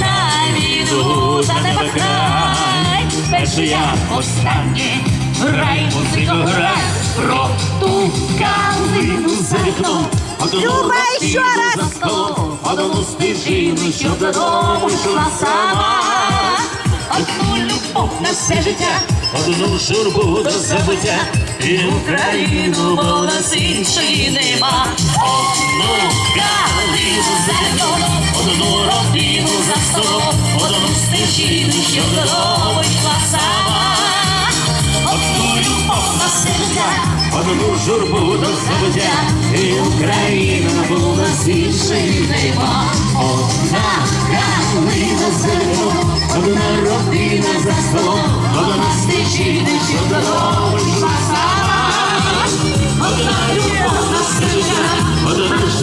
на війну за тебе край, перший я останнє, грай, музику, грай, про ту калину за вікном. Люба, ще раз! Одну стежину, що додому йшла сама. Одну любов на все життя, Одну журбу до забуття. і Україну, бо нас іншої нема. Одну калину за одну родину за столом, одну стежину, що сама. Одну любов на все життя, одну журбу до забуття і Україна була нема. Одна калина за одна родина за столом, одна Стежини, що